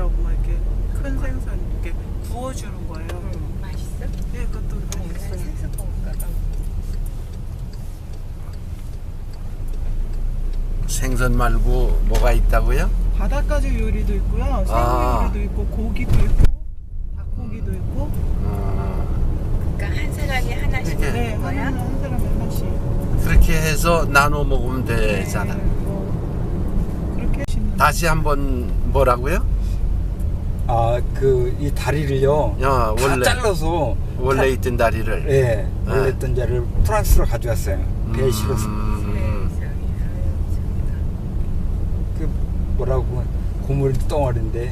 생선이라고 막 이렇게 큰 생선 이렇게 구워주는 거예요. 응, 맛있어? 예, 그것도 응, 난 맛있어요. 생선 먹을까 봐. 생선 말고 뭐가 있다고요? 바닷가지 요리도 있고요. 새우 아. 요리도 있고 고기도 있고 닭고기도 있고. 음, 그러니까 한 사람이 하나씩 이렇게. 네, 먹는 거야? 하나는 한 사람에 하나씩. 그렇게 해서 나눠 먹으면 되잖아. 네, 뭐 그렇게 하시는. 다시 한번 뭐라고요? 아, 그, 이 다리를요. 야, 다 원래 잘라서. 원래 다- 있던 다리를. 예, 원래 있던 자리를 프랑스로 가져왔어요. 배에 실어서. 음, 아유, 그, 뭐라고, 고물 덩어리인데,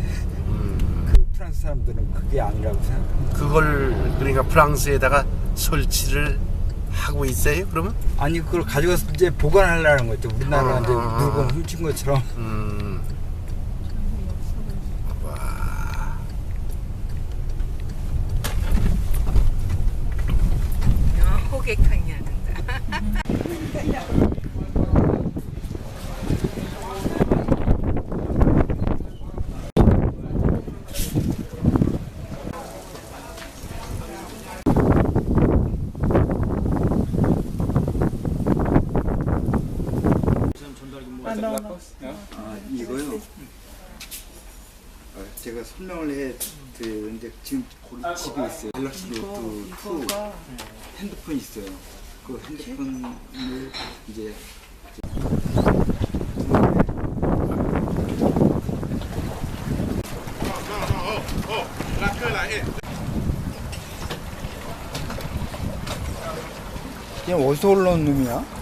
음. 그 프랑스 사람들은 그게 아니라고 생각합니다. 그걸 그러니까 프랑스에다가 설치를 하고 있어요? 그러면? 아니, 그걸 가져가서 이제 보관하려는 거죠. 우리나라 아, 이제 아, 아. 물건 훔친 것처럼. 음. 와. 호객행위 하는다. 아, 나, 나. 아, 이거요? 어, 제가 설명을 해 드렸는데 지금 거기 집에 있어요. 갤럭시 노트 2 이거가 핸드폰 있어요. 그 핸드폰을 이제 얘 어디서 올라온 놈이야?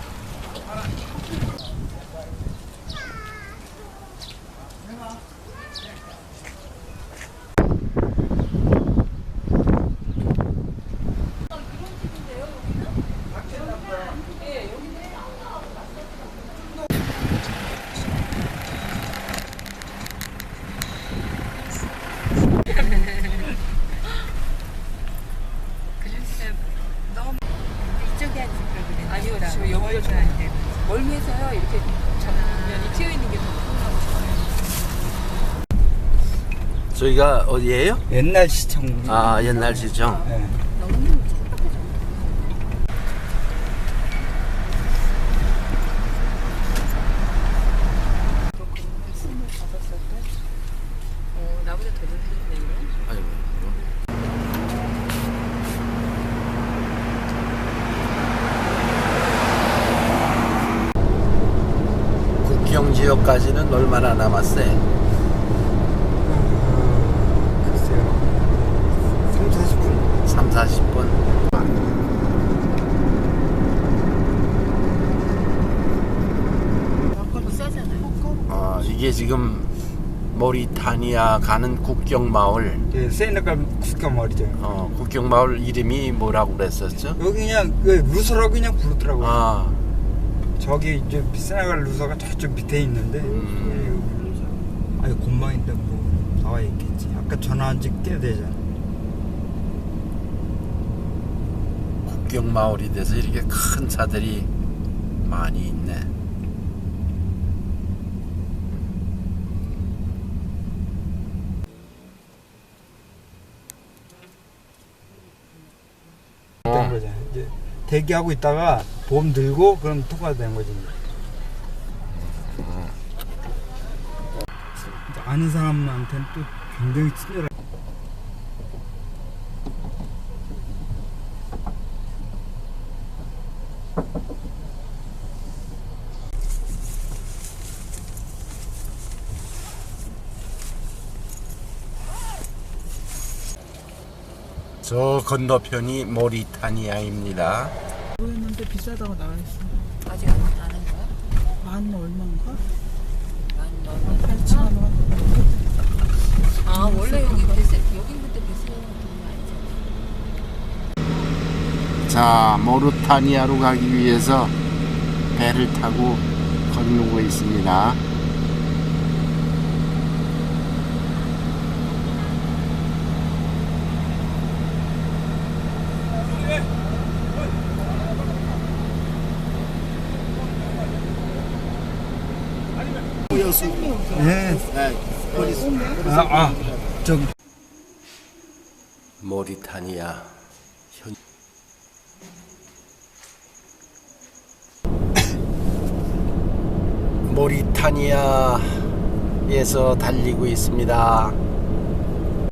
그래서 너무 이쪽에 앉을 걸 그랬는데. 아니요, 지금 여기가 좀안 되고. 멀미해서요 이렇게 전면이 튀어 있는 게 저희가 어디예요? 옛날 시청. 아, 옛날 시청. 예. 어, 나보다 더 힘드네 이거. 아이고. 국경 지역까지는 얼마나 남았어요? 글쎄요. 3, 40분? 3, 40분. 비싸잖아요. 아, 이게 지금 모리타니아 가는 국경 마을. 예, 세네갈 국경 말이죠. 어, 국경 마을 이름이 뭐라고 그랬었죠? 여기 그냥 그 루서라고 그냥 부르더라고요. 아, 저기 이제 세네갈 루서가 저쪽 밑에 있는데 음. 아니 공방인데 뭐 나와 있겠지. 아까 전화한 지 꽤 되잖아. 국경 마을이 돼서 이렇게 큰 차들이 많이 있네. 된 어. 이제 대기하고 있다가 보험 들고 그럼 통과가 된 거지. 이제 아는 사람한테는 또 굉장히 친절한. 저 건너편이 모리타니아입니다. 모르겠는데 비싸다고 나와있어. 아직 안 아는 거야? 만 얼마인가? 만 원. 8천 원. 아 원래 여기 배세 여긴 그때 배세 자, 모리타니아로 가기 위해서 배를 타고 건너고 있습니다. 네. 아, 아, 저기. 모리타니아 현. 모리타니아에서 달리고 있습니다.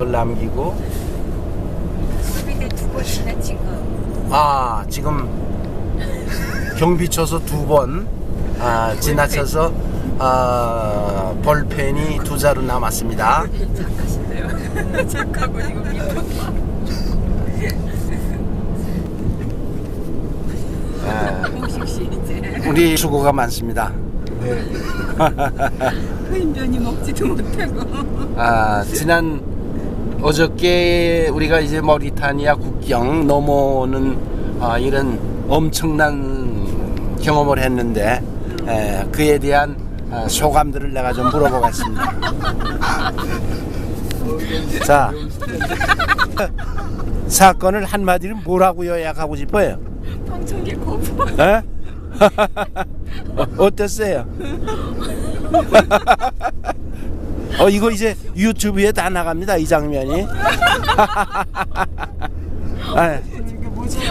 을 남기고 소비대 두 번이나 지금 아 지금 경비 쳐서 두 번 아, 지나쳐서 아, 볼펜이 두 자루 남았습니다. 착하신데요. 착하고 지금. 아, 홍식 씨 이제 우리 수고가 많습니다. 흡연이 먹지도 못하고 아, 지난 어저께 우리가 이제 머리타니아 국경 넘어오는 아, 이런 엄청난 경험을 했는데 에, 그에 대한 아, 소감들을 내가 좀 물어보겠습니다. 자, 사건을 한마디로 뭐라고 요약하고 싶어요? 황천길 거부. 에? 어, 어땠어요? 어 이거 이제 유튜브에 다 나갑니다 이 장면이. 아?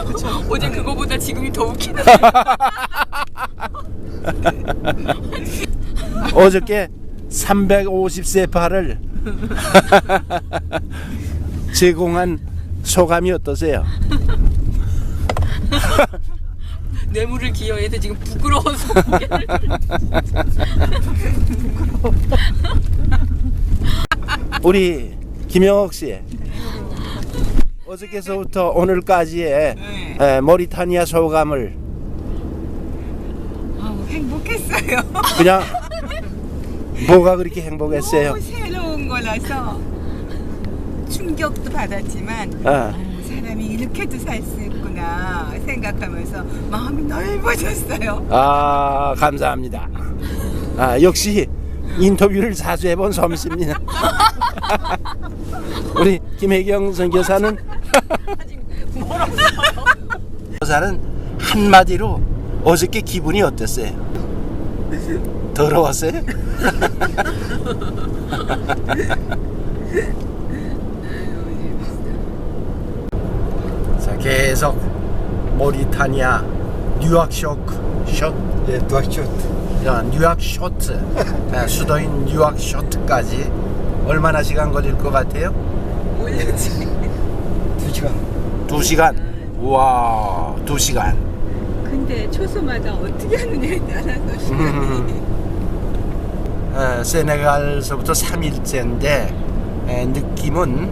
그쵸? 어제 그거보다 지금이 더 웃기네. 어저께 350세파를 제공한 소감이 어떠세요? 뇌물을 기여해서 지금 부끄러워서 고개를 우리 김영옥 씨 어저께서부터 오늘까지의 에, 모리타니아 소감을 아우, 행복했어요. 그냥 뭐가 그렇게 행복했어요? 너무 새로운 거라서 충격도 받았지만 어. 아유, 사람이 이렇게도 살 수 있구나 생각하면서 마음이 넓어졌어요. 아 감사합니다. 아 역시 인터뷰를 자주 해본 솜씨입니다. 우리 김혜경 선교사는 교사는 한마디로 어저께 기분이 어땠어요? 더러웠어요? 자 계속 모리타니아 뉴욕 쇼크 숏 예, 도와줘. 야, 뉴욕 쇼트 아, 수도인 뉴욕 쇼트까지 얼마나 시간 걸릴 것 같아요? 두 시간. 두 시간. 우와, 두 시간. 근데 초소마다 어떻게 하느냐에 따라서 어, 세네갈서부터 3일째인데 느낌은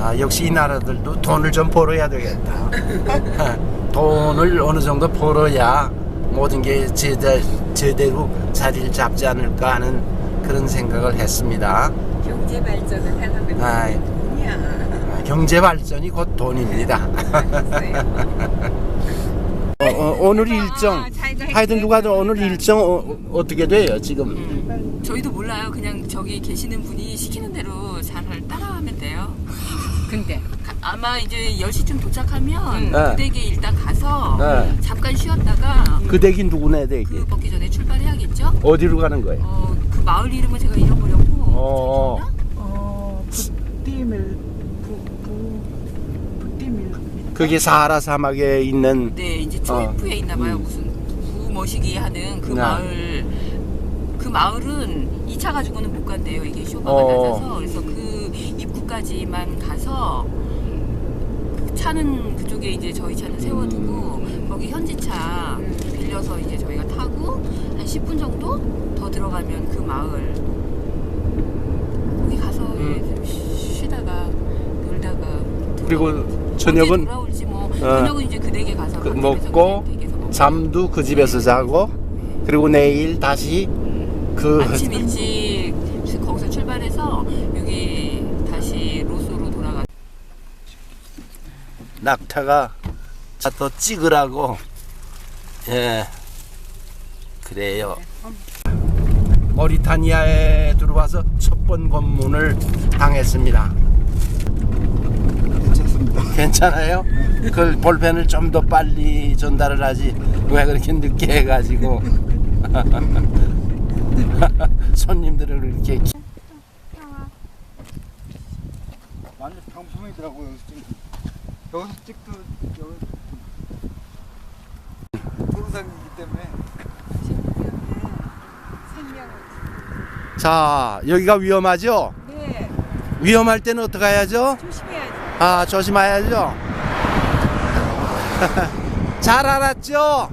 아, 역시 이 나라들도 돈을 좀 벌어야 되겠다. 어, 돈을 어느 정도 벌어야 모든 게 제대, 제대로 자리를 잡지 않을까 하는 그런 생각을 했습니다. 경제 발전을 하려면 아이. 돈이야. 아, 경제 발전이 곧 돈입니다. 어, 어, 오늘 일정 하여튼 누가 더 오늘 일정 어, 어떻게 돼요 지금? 저희도 몰라요. 그냥 저기 계시는 분이 시키는 대로 잘 따라하면 돼요. 근데 가- 아마 이제 10시쯤 도착하면 네. 그 댁에 일단 가서 네. 잠깐 쉬었다가 그 댁이 누구네 댁이? 그 먹기 전에 출발해야겠죠? 어디로 가는 거예요? 어, 그 마을 이름은 제가 잃어버렸고 어. 어, 부띠밀, 부, 부, 부띠밀. 그게 사하라 사막에 있는 네, 초이프에 있나 봐요. 무슨 구머시기 하는 그 네. 마을. 그 마을은 2차 가지고는 못 간대요. 이게 쇼가가 어. 낮아서. 그래서 그 입구까지만 가서 그 차는 그쪽에 이제 저희 차는 세워두고 거기 현지차 빌려서 이제 저희가 타고 한 10분 정도 더 들어가면 그 마을 거기 가서 음. 쉬- 쉬다가 놀다가 그리고 저녁은 돌아올지 뭐 저녁은 이제 그 댁에 가서 그그 먹고 잠도 그 집에서 자고 그리고 내일 다시 그 아침 일찍 거기서 출발해서 여기 다시 로스로 돌아가. 낙타가 또 찍으라고. 예. 그래요. 모리타니아에 들어와서 첫 번 검문을 당했습니다 괜찮아요? 그 볼펜을 좀 더 빨리 전달을 하지 왜 그렇게 늦게 해가지고 손님들을 이렇게 완전 병풍이더라고요 여기서 찍 여기서 찍도 여기상이기 때문에 자 여기가 위험하죠? 네 위험할 때는 어떻게 해야죠? 조심 아, 조심해야죠. 잘 알았죠?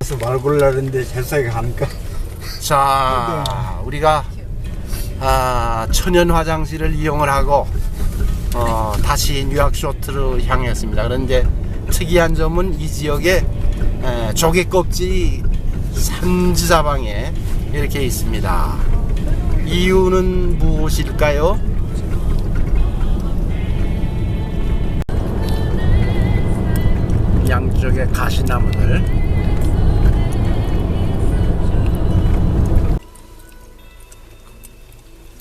그래서 말 골라는데 잽싸게 가니까 자, 우리가 아, 천연 화장실을 이용을 하고 어, 다시 뉴욕 쇼트로 향했습니다. 그런데 특이한 점은 이 지역에 에, 조개 껍질이 산지사방에 이렇게 있습니다. 이유는 무엇일까요? 양쪽에 가시나무들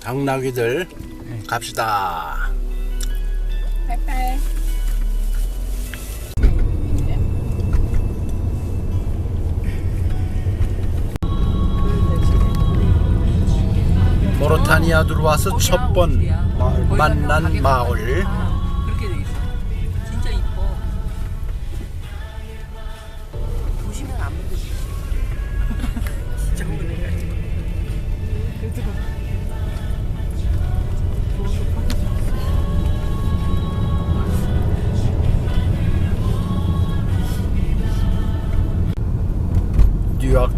당나귀들 갑시다. 모로타니아 들어와서 첫 번 만난 마을. 그렇게 돼 있어. 진짜 이뻐. 보시면 안 믿으시. 진짜 보네. 뉴욕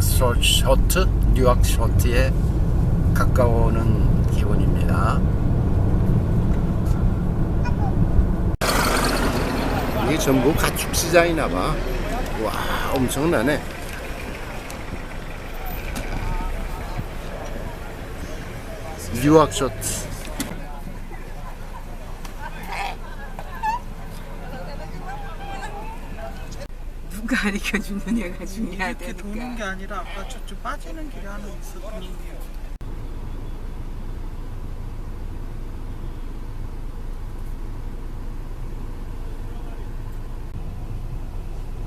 쇼- 쇼트, 뉴욕 쇼트에 가까워오는 기분입니다. 이게 전부 가축 시장이나 봐. 와, 엄청나네. 뉴욕 쇼트. 누가 가르쳐 주느냐가 이렇게 중요하다니까. 도는 게 아니라 아까 저쪽 빠지는 길이 하나 도는 게.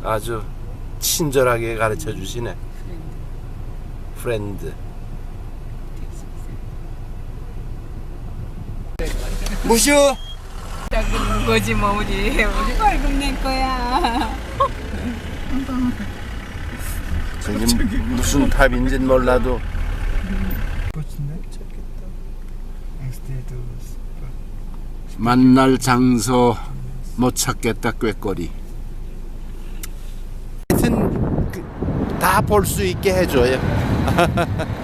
아주 친절하게 가르쳐 주시네. 프렌드. 무슈 는 거지 뭐 우리 우리 벌금 낼 거야. 저기 무슨 탑인지는 몰라도 만날 장소 못 찾겠다 꾀꼬리. 하여튼 그, 다 볼 수 있게 해줘요.